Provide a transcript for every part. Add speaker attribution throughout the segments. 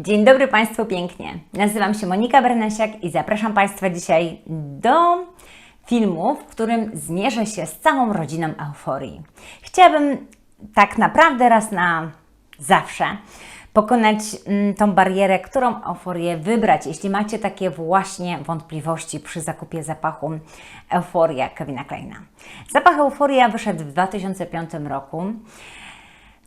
Speaker 1: Dzień dobry Państwu pięknie. Nazywam się Monika Bernesiak i zapraszam Państwa dzisiaj do filmu, w którym zmierzę się z całą rodziną euforii. Chciałabym tak naprawdę raz na zawsze pokonać mm, tą barierę, którą euforię wybrać, jeśli macie takie właśnie wątpliwości przy zakupie zapachu Euforia Kevina Kleina. Zapach Euforia wyszedł w 2005 roku.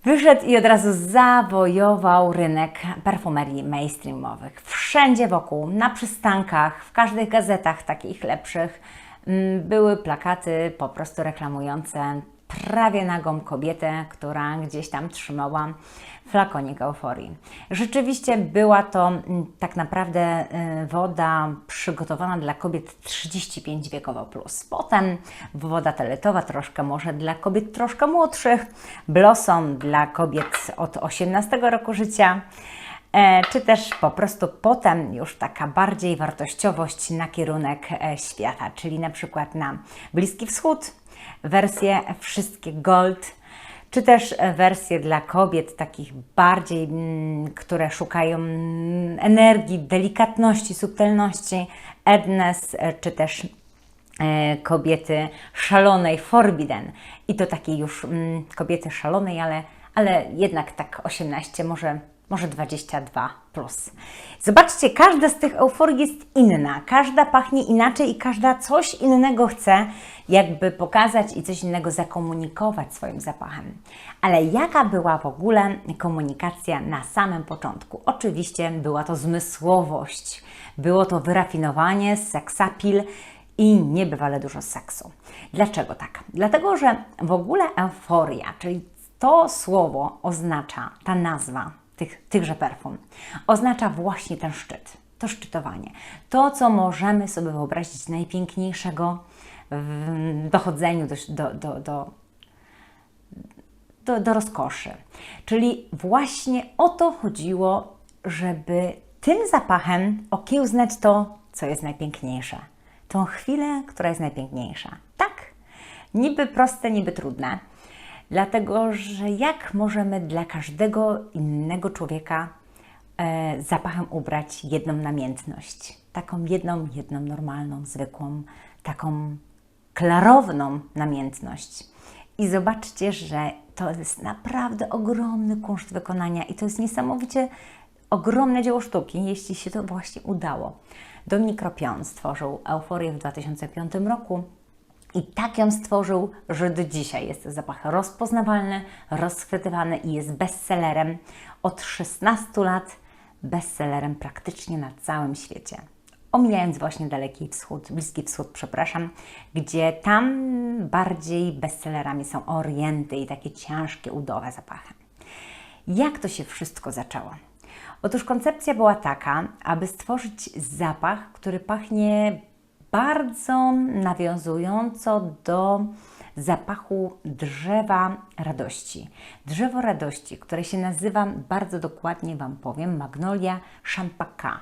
Speaker 1: Wyszedł i od razu zawojował rynek perfumerii mainstreamowych. Wszędzie wokół, na przystankach, w każdych gazetach takich lepszych mm, były plakaty po prostu reklamujące prawie nagą kobietę, która gdzieś tam trzymała flakonik euforii. Rzeczywiście była to mm, tak naprawdę y, woda przygotowana dla kobiet 35 wiekowo plus. Potem woda toaletowa troszkę może dla kobiet troszkę młodszych, Blossom dla kobiet od 18 roku życia. E, czy też po prostu potem już taka bardziej wartościowość na kierunek e, świata, czyli na przykład na Bliski Wschód, wersje wszystkie gold, czy też wersje dla kobiet takich bardziej, mm, które szukają mm, energii, delikatności, subtelności, Ednes, e, czy też e, kobiety szalonej, forbidden. I to takiej już mm, kobiety szalonej, ale, ale jednak tak 18, może może 22 plus. Zobaczcie, każda z tych euforii jest inna, każda pachnie inaczej i każda coś innego chce jakby pokazać i coś innego zakomunikować swoim zapachem. Ale jaka była w ogóle komunikacja na samym początku? Oczywiście była to zmysłowość, było to wyrafinowanie, seksapil i niebywale dużo seksu. Dlaczego tak? Dlatego, że w ogóle euforia, czyli to słowo oznacza, ta nazwa, tych, tychże perfum, oznacza właśnie ten szczyt, to szczytowanie. To, co możemy sobie wyobrazić najpiękniejszego w dochodzeniu do, do, do, do, do, do rozkoszy. Czyli właśnie o to chodziło, żeby tym zapachem okiełznać to, co jest najpiękniejsze. Tą chwilę, która jest najpiękniejsza. Tak? Niby proste, niby trudne Dlatego, że jak możemy dla każdego innego człowieka e, zapachem ubrać jedną namiętność? Taką jedną, jedną normalną, zwykłą, taką klarowną namiętność. I zobaczcie, że to jest naprawdę ogromny kunszt wykonania i to jest niesamowicie ogromne dzieło sztuki, jeśli się to właśnie udało. Dominik Ropion stworzył Euforię w 2005 roku i tak ją stworzył, że do dzisiaj jest zapach rozpoznawalny, rozchwytywany i jest bestsellerem. Od 16 lat bestsellerem praktycznie na całym świecie. Omijając właśnie Daleki Wschód, Bliski Wschód, przepraszam, gdzie tam bardziej bestsellerami są orienty i takie ciężkie, udowe zapachy. Jak to się wszystko zaczęło? Otóż koncepcja była taka, aby stworzyć zapach, który pachnie bardzo nawiązująco do zapachu drzewa radości. Drzewo radości, które się nazywa, bardzo dokładnie Wam powiem, Magnolia champaka,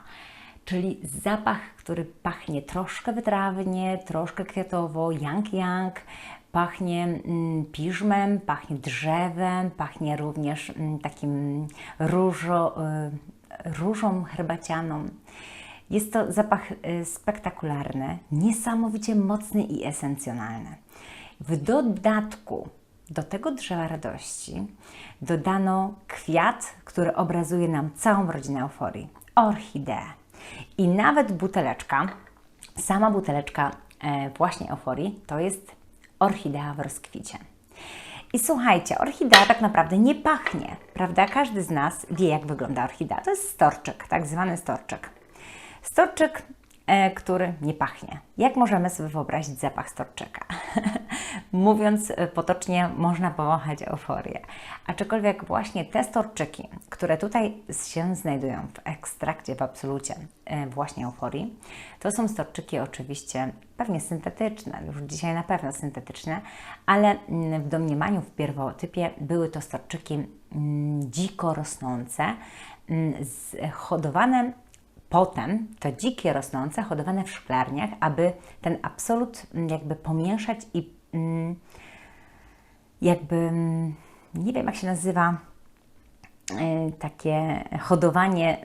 Speaker 1: czyli zapach, który pachnie troszkę wytrawnie, troszkę kwiatowo, yang-yang, pachnie mm, piżmem, pachnie drzewem, pachnie również mm, takim różo, y, różą herbacianą. Jest to zapach y, spektakularny, niesamowicie mocny i esencjonalny. W dodatku do tego drzewa radości dodano kwiat, który obrazuje nam całą rodzinę euforii orchideę. I nawet buteleczka, sama buteleczka e, właśnie euforii, to jest orchidea w rozkwicie. I słuchajcie, orchidea tak naprawdę nie pachnie, prawda? Każdy z nas wie, jak wygląda orchidea. To jest storczyk, tak zwany storczyk. Storczyk, e, który nie pachnie. Jak możemy sobie wyobrazić zapach storczyka? Mówiąc e, potocznie, można powąchać euforię. Aczkolwiek właśnie te storczyki, które tutaj się znajdują w ekstrakcie, w absolucie e, właśnie euforii, to są storczyki oczywiście pewnie syntetyczne, już dzisiaj na pewno syntetyczne, ale mm, w domniemaniu, w pierwotypie były to storczyki mm, dziko rosnące, mm, hodowane Potem to dzikie rosnące, hodowane w szklarniach, aby ten absolut mm, jakby pomieszać i mm, jakby, mm, nie wiem jak się nazywa, y, takie hodowanie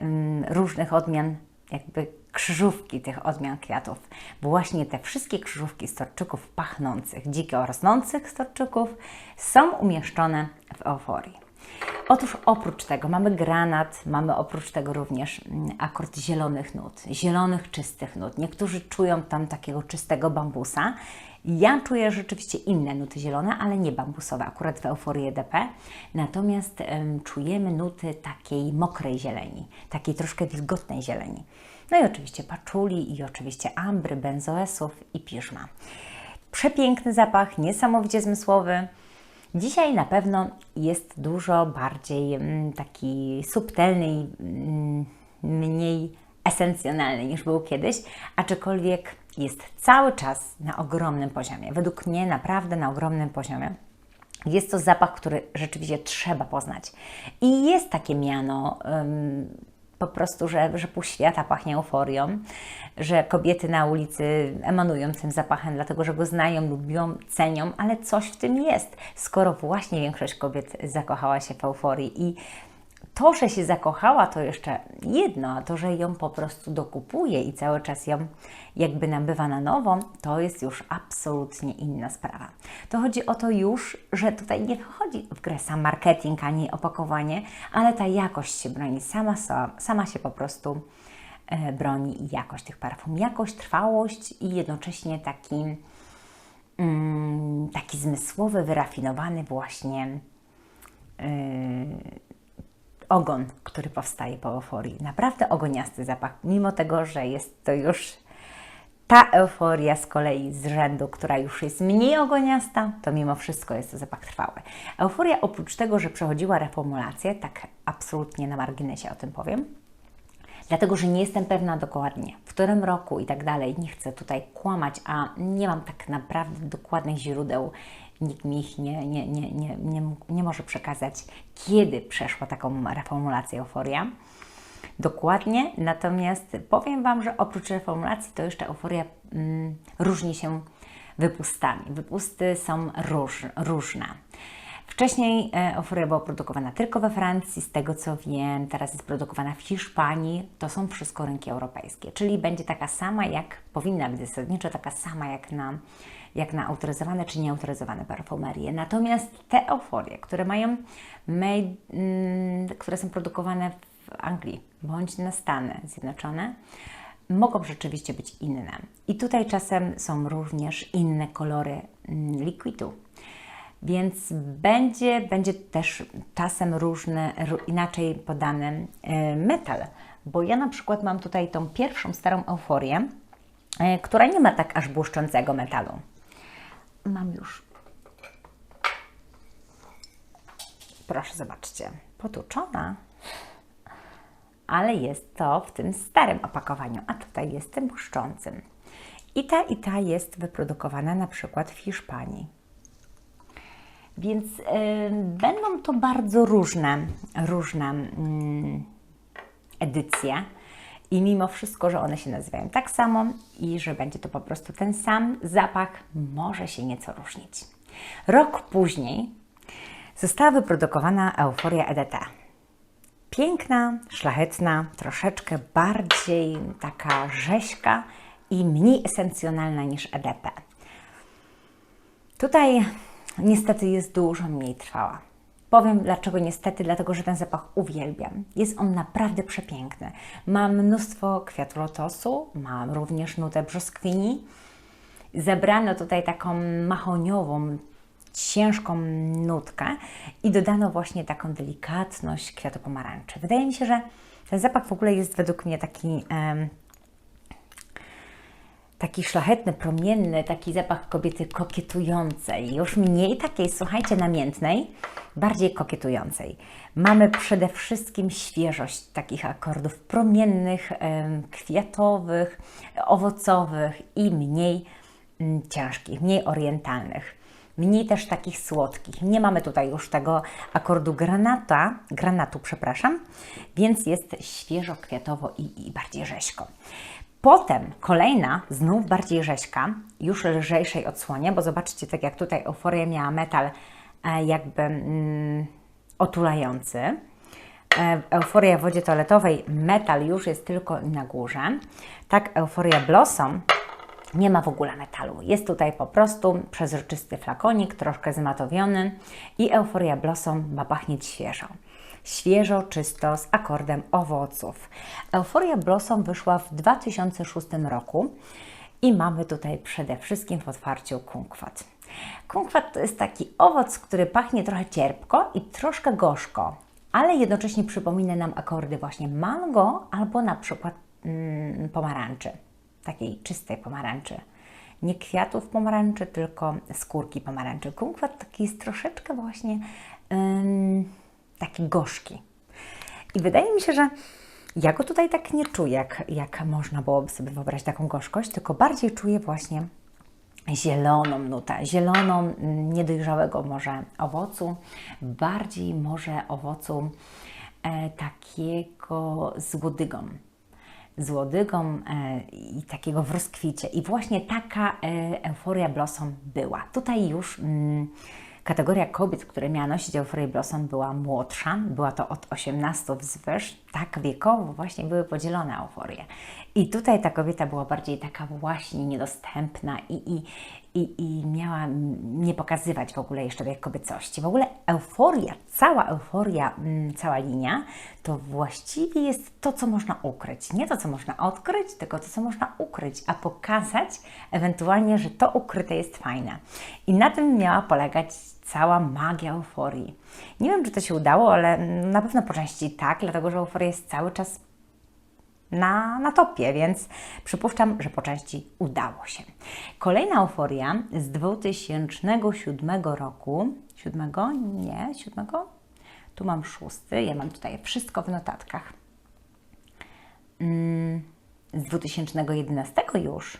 Speaker 1: różnych odmian, jakby krzyżówki tych odmian kwiatów. Właśnie te wszystkie krzyżówki storczyków pachnących, dziko rosnących storczyków są umieszczone w euforii. Otóż oprócz tego mamy granat, mamy oprócz tego również mm, akord zielonych nut, zielonych, czystych nut. Niektórzy czują tam takiego czystego bambusa. Ja czuję rzeczywiście inne nuty zielone, ale nie bambusowe, akurat w euforii EDP. Natomiast em, czujemy nuty takiej mokrej zieleni, takiej troszkę wilgotnej zieleni. No i oczywiście paczuli i oczywiście ambry, benzoesów i piżma. Przepiękny zapach, niesamowicie zmysłowy. Dzisiaj na pewno jest dużo bardziej mm, taki subtelny i mm, mniej esencjonalny niż był kiedyś, aczkolwiek jest cały czas na ogromnym poziomie. Według mnie naprawdę na ogromnym poziomie. Jest to zapach, który rzeczywiście trzeba poznać. I jest takie miano ym, po prostu, że, że pół świata pachnie euforią, że kobiety na ulicy emanują tym zapachem, dlatego że go znają, lubią, cenią, ale coś w tym jest, skoro właśnie większość kobiet zakochała się w euforii i to, że się zakochała, to jeszcze jedno, a to, że ją po prostu dokupuje i cały czas ją jakby nabywa na nowo, to jest już absolutnie inna sprawa. To chodzi o to już, że tutaj nie wchodzi w grę sam marketing ani opakowanie, ale ta jakość się broni sama, sama się po prostu e, broni i jakość tych parfum. Jakość, trwałość i jednocześnie taki, mm, taki zmysłowy, wyrafinowany właśnie. Yy, ogon, który powstaje po euforii. Naprawdę ogoniasty zapach, mimo tego, że jest to już ta euforia z kolei z rzędu, która już jest mniej ogoniasta, to mimo wszystko jest to zapach trwały. Euforia oprócz tego, że przechodziła reformulację, tak absolutnie na marginesie o tym powiem, dlatego że nie jestem pewna dokładnie, w którym roku i tak dalej, nie chcę tutaj kłamać, a nie mam tak naprawdę dokładnych źródeł nikt mi ich nie, nie, nie, nie, nie, nie może przekazać, kiedy przeszła taką reformulację euforia. Dokładnie, natomiast powiem Wam, że oprócz reformulacji to jeszcze euforia mm, różni się wypustami. Wypusty są róż, różne. Wcześniej e, euforia była produkowana tylko we Francji, z tego co wiem, teraz jest produkowana w Hiszpanii. To są wszystko rynki europejskie, czyli będzie taka sama jak, powinna być zasadniczo taka sama jak na jak na autoryzowane czy nieautoryzowane parfumerie. Natomiast te euforie, które mają made, mm, które są produkowane w Anglii bądź na Stany Zjednoczone, mogą rzeczywiście być inne. I tutaj czasem są również inne kolory mm, likwidu. Więc będzie, będzie też czasem różny, inaczej podany e, metal. Bo ja na przykład mam tutaj tą pierwszą starą euforię, e, która nie ma tak aż błyszczącego metalu mam już. Proszę, zobaczcie, potłuczona, ale jest to w tym starym opakowaniu, a tutaj jest tym błyszczącym. I ta i ta jest wyprodukowana na przykład w Hiszpanii. Więc yy, będą to bardzo różne, różne yy, edycje i mimo wszystko, że one się nazywają tak samo i że będzie to po prostu ten sam zapach, może się nieco różnić. Rok później została wyprodukowana Euforia EDT. Piękna, szlachetna, troszeczkę bardziej taka rzeźka i mniej esencjonalna niż EDP. Tutaj niestety jest dużo mniej trwała. Powiem dlaczego niestety, dlatego że ten zapach uwielbiam. Jest on naprawdę przepiękny. Ma mnóstwo kwiatu lotosu, ma również nutę brzoskwini. Zebrano tutaj taką mahoniową, ciężką nutkę i dodano właśnie taką delikatność kwiatu pomarańczy. Wydaje mi się, że ten zapach w ogóle jest według mnie taki taki szlachetny, promienny, taki zapach kobiety kokietującej, już mniej takiej, słuchajcie, namiętnej, bardziej kokietującej. Mamy przede wszystkim świeżość takich akordów promiennych, kwiatowych, owocowych i mniej mm, ciężkich, mniej orientalnych. Mniej też takich słodkich. Nie mamy tutaj już tego akordu granata, granatu, przepraszam, więc jest świeżo, kwiatowo i, i bardziej rzeźko. Potem kolejna, znów bardziej rzeźka, już lżejszej odsłonie, bo zobaczcie, tak jak tutaj euforia miała metal e, jakby mm, otulający, e, Euforia w wodzie toaletowej metal już jest tylko na górze, tak Euforia Blossom nie ma w ogóle metalu. Jest tutaj po prostu przezroczysty flakonik, troszkę zmatowiony i Euforia Blossom ma pachnieć świeżo. Świeżo, czysto, z akordem owoców. Euforia Blossom wyszła w 2006 roku i mamy tutaj przede wszystkim w otwarciu kumkwat. Kumkwat to jest taki owoc, który pachnie trochę cierpko i troszkę gorzko, ale jednocześnie przypomina nam akordy właśnie mango albo na przykład mm, pomarańczy takiej czystej pomarańczy. Nie kwiatów pomarańczy, tylko skórki pomarańczy. Kumkwat taki jest troszeczkę właśnie ym, taki gorzki. I wydaje mi się, że ja go tutaj tak nie czuję, jak, jak można byłoby sobie wyobrazić taką gorzkość, tylko bardziej czuję właśnie zieloną nutę, zieloną, mm, niedojrzałego może owocu, bardziej może owocu e, takiego z łodygą z łodygą e, i takiego w rozkwicie. I właśnie taka e, euforia Blossom była. Tutaj już mm, kategoria kobiet, które miała nosić euforię Blossom była młodsza, była to od 18 wzwyż, tak wiekowo właśnie były podzielone euforie. I tutaj ta kobieta była bardziej taka właśnie niedostępna i, i, i, i miała nie pokazywać w ogóle jeszcze tej kobiecości. W ogóle euforia, cała euforia, mm, cała linia, to właściwie jest to, co można ukryć. Nie to, co można odkryć, tylko to, co można ukryć, a pokazać ewentualnie, że to ukryte jest fajne. I na tym miała polegać cała magia euforii. Nie wiem, czy to się udało, ale na pewno po części tak, dlatego że euforia jest cały czas na, na topie, więc przypuszczam, że po części udało się. Kolejna euforia z 2007 roku. Siódmego? Nie, siódmego? Tu mam szósty, ja mam tutaj wszystko w notatkach. Mm, z 2011 już.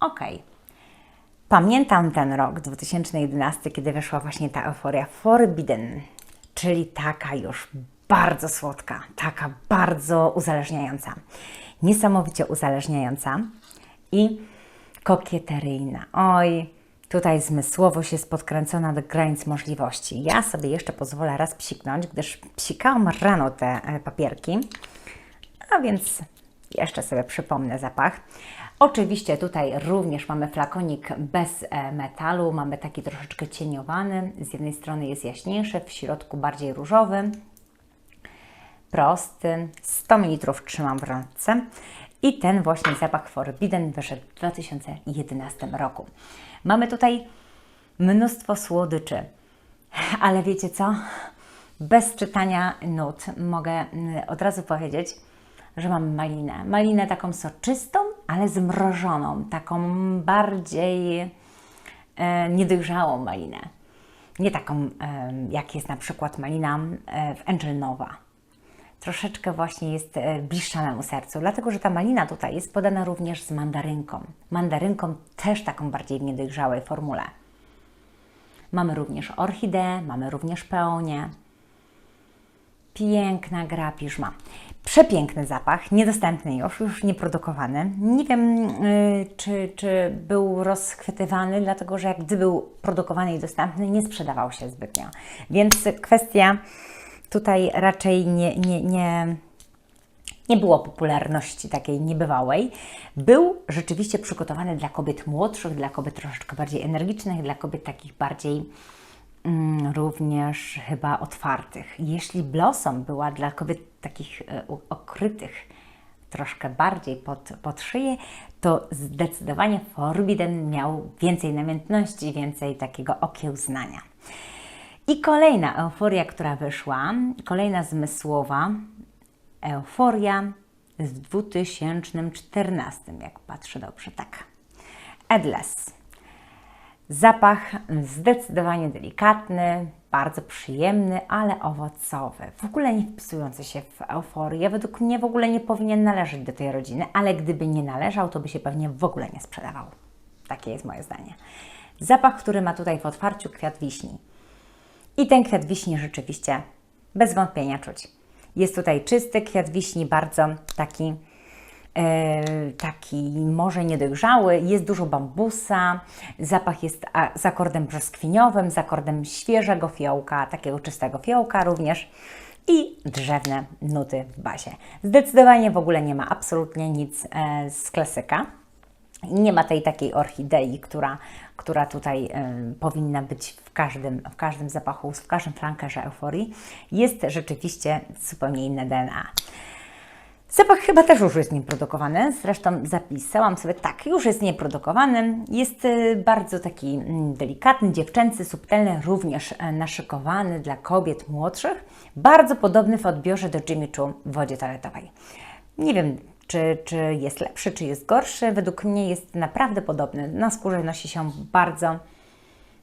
Speaker 1: Ok. Pamiętam ten rok 2011, kiedy wyszła właśnie ta euforia Forbidden, czyli taka już bardzo słodka, taka bardzo uzależniająca. Niesamowicie uzależniająca i kokieteryjna. Oj, tutaj zmysłowo się podkręcona do granic możliwości. Ja sobie jeszcze pozwolę raz psiknąć, gdyż psikałam rano te e, papierki, a więc jeszcze sobie przypomnę zapach. Oczywiście tutaj również mamy flakonik bez e, metalu, mamy taki troszeczkę cieniowany. Z jednej strony jest jaśniejszy, w środku bardziej różowy, prosty, 100 ml trzymam w rączce i ten właśnie zapach Forbidden wyszedł w 2011 roku. Mamy tutaj mnóstwo słodyczy, ale wiecie co? Bez czytania nut mogę mm, od razu powiedzieć, że mam malinę. Malinę taką soczystą, ale zmrożoną, taką bardziej e, niedojrzałą malinę. Nie taką, jak jest na przykład malina e, w Angel Nova troszeczkę właśnie jest e, bliższa memu sercu, dlatego że ta malina tutaj jest podana również z mandarynką. Mandarynką też taką bardziej w niedojrzałej formule. Mamy również orchideę, mamy również peonię. Piękna gra piżma. Przepiękny zapach, niedostępny już, już nieprodukowany. Nie wiem, yy, czy, czy był rozchwytywany, dlatego że gdy był produkowany i dostępny, nie sprzedawał się zbytnio. Więc kwestia tutaj raczej nie, nie, nie, nie było popularności takiej niebywałej. Był rzeczywiście przygotowany dla kobiet młodszych, dla kobiet troszeczkę bardziej energicznych, dla kobiet takich bardziej mm, również chyba otwartych. Jeśli Blossom była dla kobiet takich e, okrytych, troszkę bardziej pod, pod szyję, to zdecydowanie Forbidden miał więcej namiętności, więcej takiego okiełznania. I kolejna euforia, która wyszła, kolejna zmysłowa euforia z 2014, jak patrzę dobrze, tak. Edless. Zapach zdecydowanie delikatny, bardzo przyjemny, ale owocowy. W ogóle nie wpisujący się w euforię. Według mnie w ogóle nie powinien należeć do tej rodziny, ale gdyby nie należał, to by się pewnie w ogóle nie sprzedawał. Takie jest moje zdanie. Zapach, który ma tutaj w otwarciu kwiat wiśni. I ten kwiat wiśni rzeczywiście bez wątpienia czuć. Jest tutaj czysty kwiat wiśni, bardzo taki e, taki może niedojrzały, jest dużo bambusa, zapach jest z akordem brzoskwiniowym, z akordem świeżego fiołka, takiego czystego fiołka również i drzewne nuty w bazie. Zdecydowanie w ogóle nie ma absolutnie nic e, z klasyka. Nie ma tej takiej orchidei, która, która tutaj y, powinna być w każdym, w każdym zapachu, w każdym flankerze euforii. Jest rzeczywiście zupełnie inne DNA. Zapach chyba też już jest nieprodukowany, zresztą zapisałam sobie tak, już jest nieprodukowany. Jest y, bardzo taki mm, delikatny, dziewczęcy, subtelny, również e, naszykowany dla kobiet młodszych. Bardzo podobny w odbiorze do Jimmy Choo w wodzie toaletowej. Nie wiem, czy, czy jest lepszy, czy jest gorszy. Według mnie jest naprawdę podobny. Na skórze nosi się bardzo,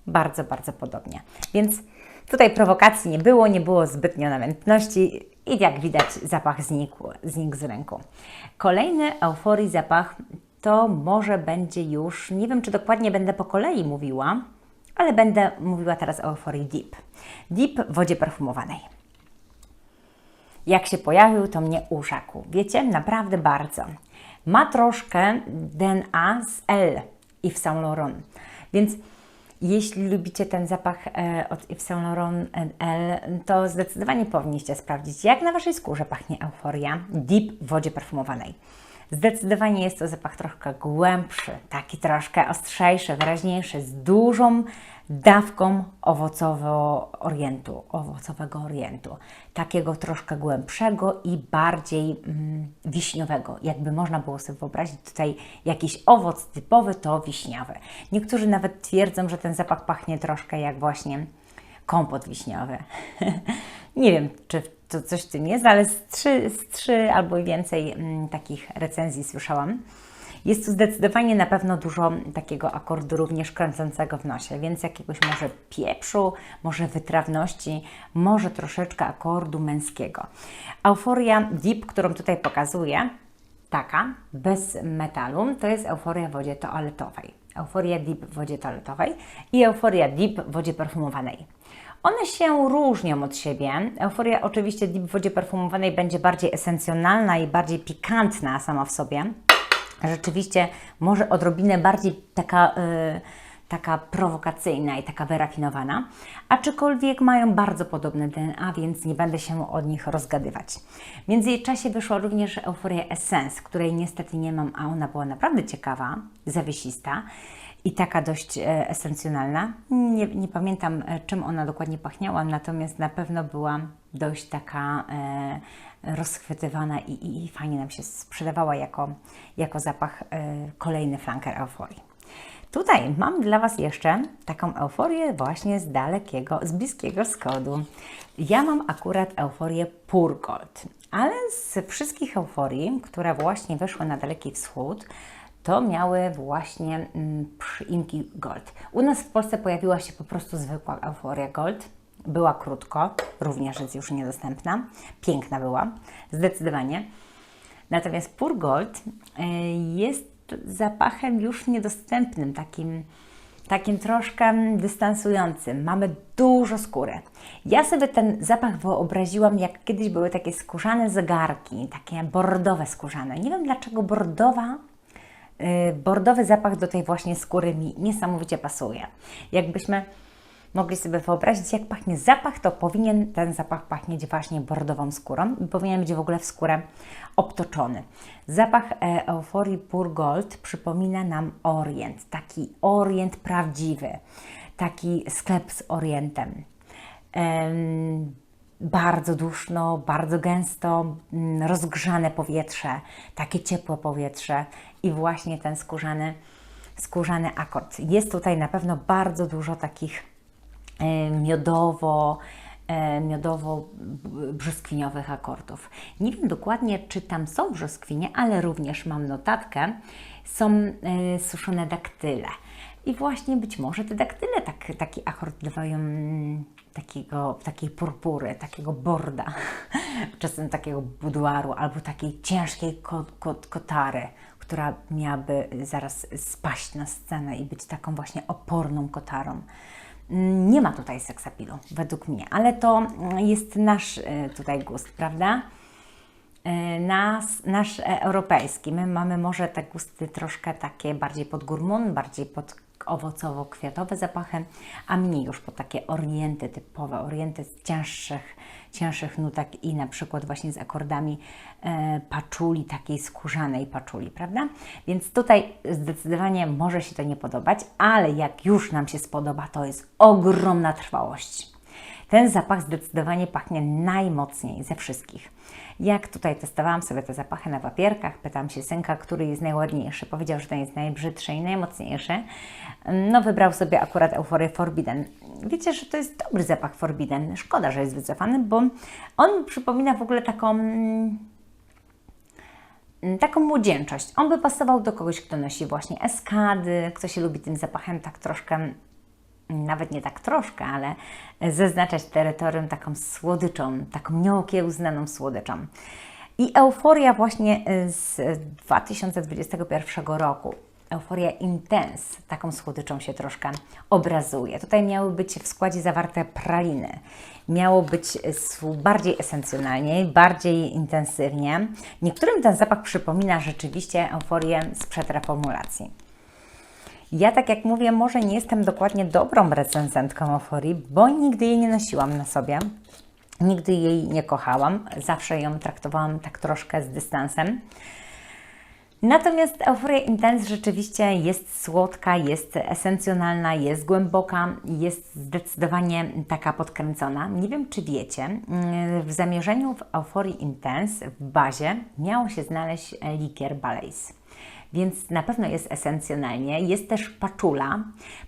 Speaker 1: bardzo, bardzo podobnie. Więc tutaj prowokacji nie było, nie było zbytnio namiętności i jak widać zapach znikł, znikł z ręku. Kolejny euforii zapach to może będzie już, nie wiem czy dokładnie będę po kolei mówiła, ale będę mówiła teraz o euforii Deep. Deep w wodzie perfumowanej. Jak się pojawił, to mnie urzekł. Wiecie, naprawdę bardzo. Ma troszkę DNA z L i w Saint Laurent. Więc jeśli lubicie ten zapach e, od Yves Saint Laurent L, to zdecydowanie powinniście sprawdzić, jak na Waszej skórze pachnie euforia Deep w wodzie perfumowanej. Zdecydowanie jest to zapach troszkę głębszy, taki troszkę ostrzejszy, wyraźniejszy, z dużą dawką owocowego orientu, owocowego orientu. Takiego troszkę głębszego i bardziej mm, wiśniowego. Jakby można było sobie wyobrazić tutaj jakiś owoc typowy, to wiśniowy. Niektórzy nawet twierdzą, że ten zapach pachnie troszkę jak właśnie kompot wiśniowy. Nie wiem, czy to coś w tym jest, ale z trzy, z trzy albo więcej mm, takich recenzji słyszałam. Jest tu zdecydowanie na pewno dużo takiego akordu również kręcącego w nosie, więc jakiegoś może pieprzu, może wytrawności, może troszeczkę akordu męskiego. Euforia Deep, którą tutaj pokazuję, taka, bez metalu, to jest euforia w wodzie toaletowej. Euforia Deep w wodzie toaletowej i euforia Deep w wodzie perfumowanej. One się różnią od siebie. Euforia oczywiście w wodzie perfumowanej będzie bardziej esencjonalna i bardziej pikantna sama w sobie. Rzeczywiście może odrobinę bardziej taka... Yy, taka prowokacyjna i taka wyrafinowana, aczkolwiek mają bardzo podobne DNA, więc nie będę się od nich rozgadywać. W międzyczasie wyszła również Euforia Essence, której niestety nie mam, a ona była naprawdę ciekawa, zawiesista i taka dość e, esencjonalna. Nie, nie pamiętam, e, czym ona dokładnie pachniała, natomiast na pewno była dość taka e, rozchwytywana i, i, i, fajnie nam się sprzedawała jako, jako zapach kolejny flanker euforii. Tutaj mam dla Was jeszcze taką euforię właśnie z dalekiego, z bliskiego wschodu. Ja mam akurat euforię Pure Gold, ale z wszystkich euforii, które właśnie wyszły na Daleki Wschód, to miały właśnie mm, przyimki Gold. U nas w Polsce pojawiła się po prostu zwykła euforia Gold. Była krótko, również jest już niedostępna. Piękna była, zdecydowanie. Natomiast Pure Gold y, jest zapachem już niedostępnym, takim, takim troszkę dystansującym. Mamy dużo skóry. Ja sobie ten zapach wyobraziłam, jak kiedyś były takie skórzane zegarki, takie bordowe skórzane. Nie wiem dlaczego bordowa bordowy zapach do tej właśnie skóry mi niesamowicie pasuje. Jakbyśmy mogli sobie wyobrazić, jak pachnie zapach, to powinien ten zapach pachnieć właśnie bordową skórą i powinien być w ogóle w skórę obtoczony. Zapach e, euforii Pure Gold przypomina nam Orient, taki Orient prawdziwy, taki sklep z Orientem. Um, bardzo duszno, bardzo gęsto, mm, rozgrzane powietrze, takie ciepłe powietrze i właśnie ten skórzany, skórzany akord. Jest tutaj na pewno bardzo dużo takich E, miodowo, e, miodowo-brzoskwiniowych akordów. Nie wiem dokładnie, czy tam są brzoskwinie, ale również mam notatkę, są e, suszone daktyle. I właśnie być może te daktyle tak, taki akord dawają mm, takiego, takiej purpury, takiego borda, czasem takiego buduaru albo takiej ciężkiej kot, kot, kotary, która miałaby zaraz spaść na scenę i być taką właśnie oporną kotarą. Nie ma tutaj seksapilu, według mnie, ale to jest nasz e, tutaj gust, prawda? E, Nas, nasz e, europejski, my mamy może te gusty troszkę takie bardziej pod gurmun, bardziej pod owocowo-kwiatowe zapachy, a mniej już pod takie orienty typowe, orienty z cięższych, cięższych nutek i na przykład właśnie z akordami e, paczuli, takiej skórzanej paczuli, prawda? Więc tutaj zdecydowanie może się to nie podobać, ale jak już nam się spodoba, to jest ogromna trwałość. Ten zapach zdecydowanie pachnie najmocniej ze wszystkich. Jak tutaj testowałam sobie te zapachy na papierkach, pytam się synka, który jest najładniejszy. Powiedział, że ten jest najbrzydszy i najmocniejszy. No, wybrał sobie akurat Euforię Forbidden. Wiecie, że to jest dobry zapach Forbidden. Szkoda, że jest wycofany, bo on przypomina w ogóle taką mm, taką młodzieńczość. On by pasował do kogoś, kto nosi właśnie eskady, kto się lubi tym zapachem tak troszkę, nawet nie tak troszkę, ale zaznaczać terytorium taką słodyczą, taką nieokiełznaną słodyczą. I euforia właśnie z 2021 roku. Euforia Intense, taką słodyczą się troszkę obrazuje. Tutaj miały być w składzie zawarte praliny. Miało być s- bardziej esencjonalnie, bardziej intensywnie. Niektórym ten zapach przypomina rzeczywiście euforię sprzed reformulacji. Ja, tak jak mówię, może nie jestem dokładnie dobrą recenzentką euforii, bo nigdy jej nie nosiłam na sobie. Nigdy jej nie kochałam. Zawsze ją traktowałam tak troszkę z dystansem. Natomiast Euphoria Intense rzeczywiście jest słodka, jest esencjonalna, jest głęboka, jest zdecydowanie taka podkręcona. Nie wiem, czy wiecie, mm, w zamierzeniu w Euphorii Intense w bazie miało się znaleźć likier Balaise. Więc na pewno jest esencjonalnie. Jest też paczula,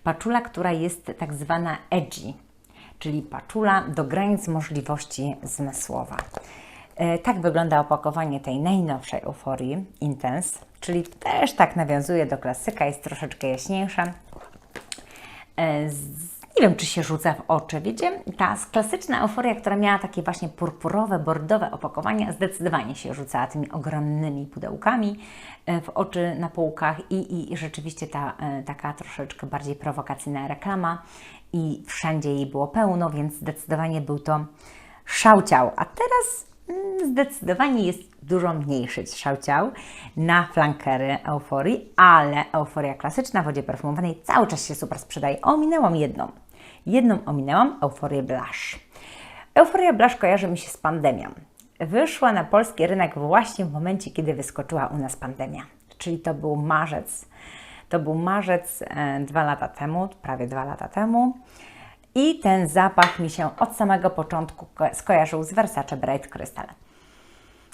Speaker 1: paczula, która jest tak zwana edgy, czyli paczula do granic możliwości zmysłowa. E, Tak wygląda opakowanie tej najnowszej euforii Intense, czyli też tak nawiązuje do klasyka, jest troszeczkę jaśniejsza. E, z- Nie wiem, czy się rzuca w oczy. Wiecie, ta klasyczna euforia, która miała takie właśnie purpurowe, bordowe opakowania, zdecydowanie się rzucała tymi ogromnymi pudełkami e, w oczy na półkach i, i rzeczywiście ta e, taka troszeczkę bardziej prowokacyjna reklama i wszędzie jej było pełno, więc zdecydowanie był to szałciał. A teraz mm, zdecydowanie jest dużo mniejszy szałciał na flankery euforii, ale euforia klasyczna w wodzie perfumowanej cały czas się super sprzedaje. Ominęłam jedną. Jedną ominęłam, euforię Blush. Euforia Blush kojarzy mi się z pandemią. Wyszła na polski rynek właśnie w momencie, kiedy wyskoczyła u nas pandemia. Czyli to był marzec. To był marzec e, dwa lata temu, prawie dwa lata temu. I ten zapach mi się od samego początku ko- skojarzył z Versace Bright Crystal.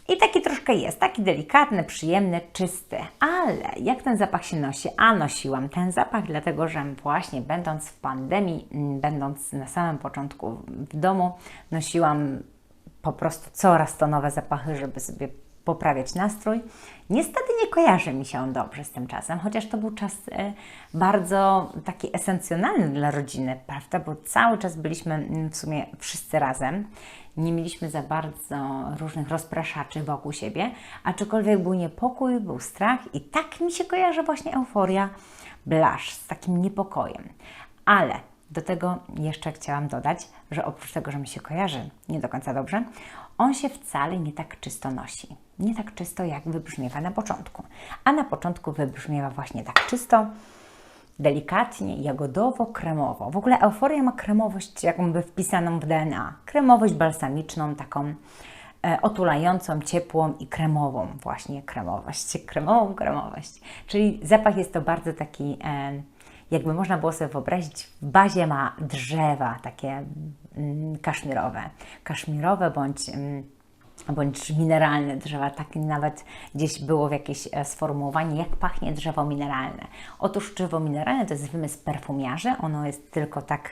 Speaker 1: I taki troszkę jest, taki delikatny, przyjemny, czysty. Ale jak ten zapach się nosi? A nosiłam ten zapach, dlatego że właśnie będąc w pandemii, będąc na samym początku w domu, nosiłam po prostu coraz to nowe zapachy, żeby sobie poprawiać nastrój. Niestety nie kojarzy mi się on dobrze z tym czasem, chociaż to był czas e, bardzo taki esencjonalny dla rodziny, prawda? Bo cały czas byliśmy mm, w sumie wszyscy razem. Nie mieliśmy za bardzo różnych rozpraszaczy wokół siebie, aczkolwiek był niepokój, był strach i tak mi się kojarzy właśnie euforia, blush z takim niepokojem. Ale do tego jeszcze chciałam dodać, że oprócz tego, że mi się kojarzy nie do końca dobrze, on się wcale nie tak czysto nosi. Nie tak czysto, jak wybrzmiewa na początku. A na początku wybrzmiewa właśnie tak czysto, delikatnie, jagodowo-kremowo. W ogóle euforia ma kremowość jakby wpisaną w DNA. Kremowość balsamiczną, taką e, otulającą, ciepłą i kremową właśnie kremowość. Kremową kremowość. Czyli zapach jest to bardzo taki, e, jakby można było sobie wyobrazić, w bazie ma drzewa takie mm, kaszmirowe. Kaszmirowe bądź mm, bądź mineralne drzewa. Tak nawet gdzieś było w jakieś e, sformułowanie, jak pachnie drzewo mineralne. Otóż drzewo mineralne to jest wymysł perfumiarzy. Ono jest tylko tak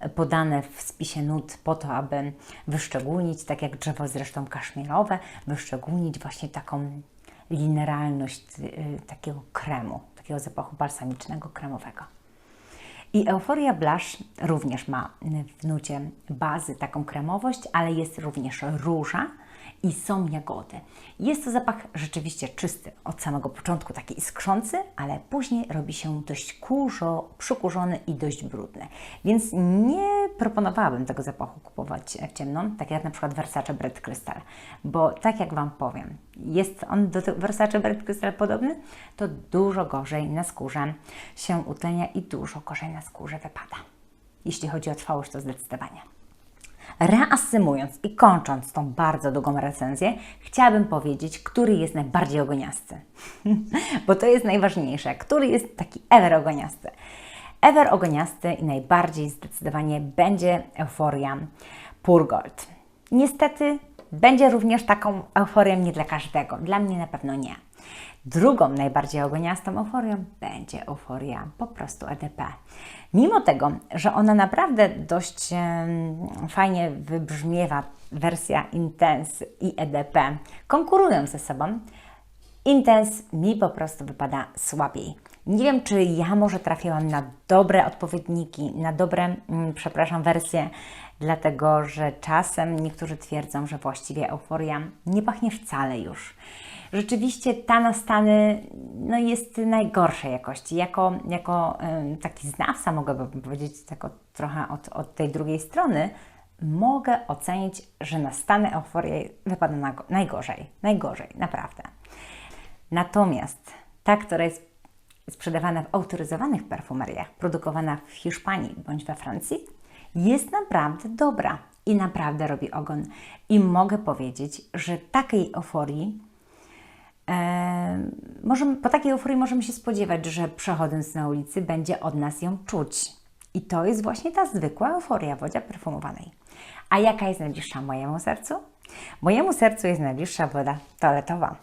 Speaker 1: e, podane w spisie nut po to, aby wyszczególnić, tak jak drzewo zresztą kaszmirowe, wyszczególnić właśnie taką mineralność y, takiego kremu, takiego zapachu balsamicznego, kremowego. I Euforia Blush również ma w nucie bazy taką kremowość, ale jest również róża i są jagody. Jest to zapach rzeczywiście czysty od samego początku, taki iskrzący, ale później robi się dość kurzo, przykurzony i dość brudny. Więc nie proponowałabym tego zapachu kupować w ciemno, tak jak na przykład Versace Bread Crystal, bo tak jak Wam powiem, jest on do Versace Bread Crystal podobny, to dużo gorzej na skórze się utlenia i dużo gorzej na skórze wypada. Jeśli chodzi o trwałość, to zdecydowanie. Reasumując i kończąc tą bardzo długą recenzję, chciałabym powiedzieć, który jest najbardziej ogoniasty. Bo to jest najważniejsze. Który jest taki ever ogoniasty. Ever ogoniasty i najbardziej zdecydowanie będzie euforia Pure Gold. Niestety będzie również taką euforią nie dla każdego. Dla mnie na pewno nie. Drugą najbardziej ogoniastą euforią będzie euforia po prostu EDP. Mimo tego, że ona naprawdę dość fajnie wybrzmiewa, wersja Intense i EDP konkurują ze sobą, Intense mi po prostu wypada słabiej. Nie wiem, czy ja może trafiłam na dobre odpowiedniki, na dobre, mm, przepraszam, wersje, dlatego że czasem niektórzy twierdzą, że właściwie euforia nie pachnie wcale już. Rzeczywiście ta na stany no, jest najgorszej jakości. Jako, jako taki znawca, mogłabym powiedzieć tak od, trochę od, od tej drugiej strony, mogę ocenić, że na stany euforia wypada na, najgorzej. Najgorzej, naprawdę. Natomiast ta, która jest sprzedawana w autoryzowanych perfumeriach, produkowana w Hiszpanii bądź we Francji, jest naprawdę dobra i naprawdę robi ogon. I mogę powiedzieć, że takiej euforii, e, możemy, po takiej euforii możemy się spodziewać, że przechodząc na ulicy będzie od nas ją czuć. I to jest właśnie ta zwykła euforia wodzie perfumowanej. A jaka jest najbliższa mojemu sercu? Mojemu sercu jest najbliższa woda toaletowa.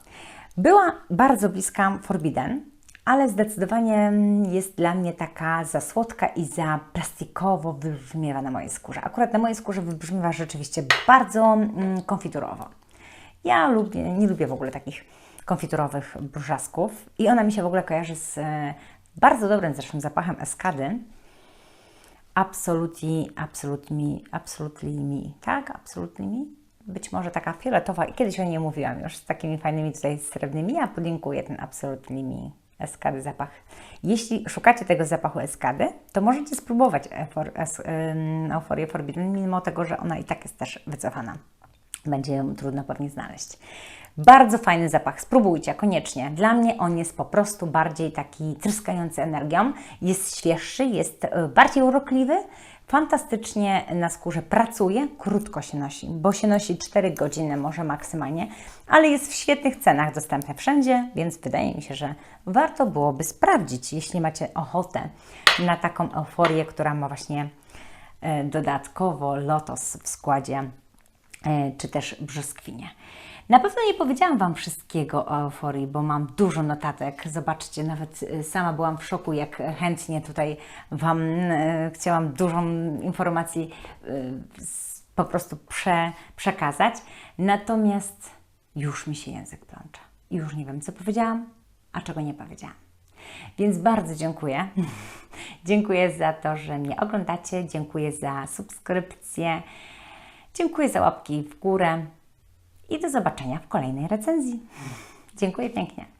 Speaker 1: Była bardzo bliska Forbidden, ale zdecydowanie jest dla mnie taka za słodka i za plastikowo wybrzmiewa na mojej skórze. Akurat na mojej skórze wybrzmiewa rzeczywiście bardzo mm, konfiturowo. Ja lubię, nie lubię w ogóle takich konfiturowych brzasków i ona mi się w ogóle kojarzy z e, bardzo dobrym zresztą zapachem eskady. Absolutely, absolutely, absolutely me, tak? Absolutely me? Być może taka fioletowa i kiedyś o niej mówiłam już z takimi fajnymi tutaj srebrnymi. Ja podlinkuję ten Absolutely me eskady zapach. Jeśli szukacie tego zapachu eskady, to możecie spróbować Eufor- es- euforię Forbidden, mimo tego, że ona i tak jest też wycofana. Będzie ją trudno pewnie znaleźć. Bardzo fajny zapach, spróbujcie koniecznie. Dla mnie on jest po prostu bardziej taki tryskający energią, jest świeższy, jest e, bardziej urokliwy, fantastycznie na skórze pracuje, krótko się nosi, bo się nosi 4 godziny może maksymalnie, ale jest w świetnych cenach dostępny wszędzie, więc wydaje mi się, że warto byłoby sprawdzić, jeśli macie ochotę na taką euforię, która ma właśnie e, dodatkowo lotos w składzie e, czy też brzoskwinie. Na pewno nie powiedziałam Wam wszystkiego o euforii, bo mam dużo notatek. Zobaczcie, nawet y, sama byłam w szoku, jak chętnie tutaj Wam y, chciałam dużą informacji s- po prostu prze, przekazać. Natomiast już mi się język plącze. Już nie wiem, co powiedziałam, a czego nie powiedziałam. Więc bardzo dziękuję. dziękuję za to, że mnie oglądacie. Dziękuję za subskrypcję. Dziękuję za łapki w górę i do zobaczenia w kolejnej recenzji. Dziękuję pięknie.